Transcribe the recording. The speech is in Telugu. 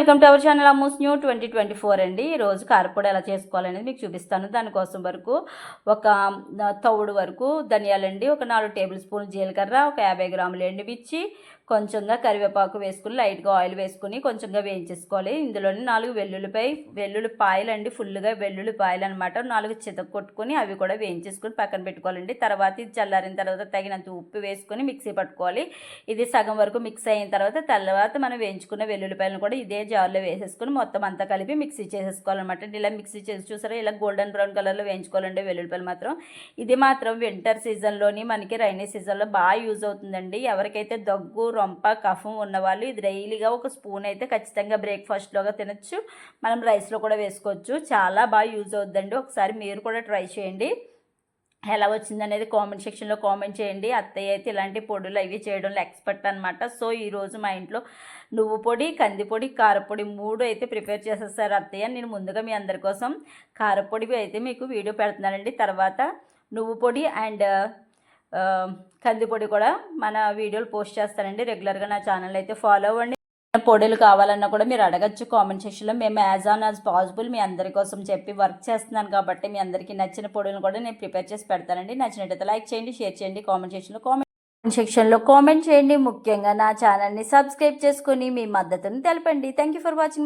వెల్కమ్ టు అవర్ ఛానల్ అమూస్ న్యూ ట్వంటీ ట్వంటీ ఫోర్ అండి. ఈరోజు కారపొడి ఎలా చేసుకోవాలనేది మీకు చూపిస్తాను. దానికోసం వరకు ఒక తవుడు వరకు ధనియాలండి ఒక నాలుగు టేబుల్ స్పూన్ జీలకర్ర ఒక యాభై గ్రాములు ఎండుమిర్చి కొంచెంగా కరివేపాకు వేసుకుని లైట్గా ఆయిల్ వేసుకుని కొంచెంగా వేయించేసుకోవాలి. ఇందులోని నాలుగు వెల్లుల్లిపై వెల్లుల్లిపాయలు అండి ఫుల్గా వెల్లుల్లిపాయలు అనమాట నాలుగు చితక కొట్టుకొని అవి కూడా వేయించేసుకుని పక్కన పెట్టుకోవాలండి. తర్వాత ఇది చల్లారిన తర్వాత తగినంత ఉప్పు వేసుకొని మిక్సీ పట్టుకోవాలి. ఇది సగం వరకు మిక్స్ అయిన తర్వాత తర్వాత మనం వేయించుకున్న వెల్లుల్లిపాయలను కూడా ఇదే జార్లో వేసేసుకొని మొత్తం అంతా కలిపి మిక్సీ చేసేసుకోవాలన్నమాట. ఇలా మిక్సీ చేసి చూసారా? ఇలా గోల్డెన్ బ్రౌన్ కలర్లో వేయించుకోవాలండి వెల్లుల్లిపాయలు మాత్రం. ఇది మాత్రం వింటర్ సీజన్లోని మనకి రైనీ సీజన్లో బాగా యూజ్ అవుతుందండి. ఎవరికైతే దగ్గు రొంప కఫం ఉన్నవాళ్ళు ఇది డైలీగా ఒక స్పూన్ అయితే ఖచ్చితంగా బ్రేక్ఫాస్ట్లోగా తినచ్చు. మనం రైస్లో కూడా వేసుకోవచ్చు. చాలా బాగా యూజ్ అవుతుందండి ఒకసారి మీరు కూడా ట్రై చేయండి. ఎలా వచ్చింది అనేది కామెంట్ సెక్షన్లో కామెంట్ చేయండి. అత్తయ్య అయితే ఇలాంటి పొడులు అవి చేయడంలో ఎక్స్పర్ట్ అనమాట సో ఈరోజు మా ఇంట్లో నువ్వు పొడి కందిపొడి కారపొడి మూడు అయితే ప్రిపేర్ చేసేస్తారు అత్తయ్య. నేను ముందుగా మీ అందరి కోసం కారపొడి అయితే మీకు వీడియో పెడుతున్నానండి. తర్వాత నువ్వు పొడి అండ్ కందిపొడి కూడా మన వీడియోలు పోస్ట్ చేస్తానండి. రెగ్యులర్గా నా ఛానల్ అయితే ఫాలో అవ్వండి. పొడులు కావాలన్నా కూడా మీరు అడగచ్చు కామెంట్ సెక్షన్లో మేము యాజ్ ఆన్ యాజ్ పాసిబుల్ మీ అందరి కోసం చెప్పి వర్క్ చేస్తున్నాను కాబట్టి మీ అందరికీ నచ్చిన పొడులను కూడా నేను ప్రిపేర్ చేసి పెడతానండి. నచ్చినట్టయితే లైక్ చేయండి షేర్ చేయండి కామెంట్ సెక్షన్లో కామెంట్ సెక్షన్లో కామెంట్ చేయండి. ముఖ్యంగా నా ఛానల్ని సబ్స్క్రైబ్ చేసుకొని మీ మద్దతును తెలపండి. Thank you for watching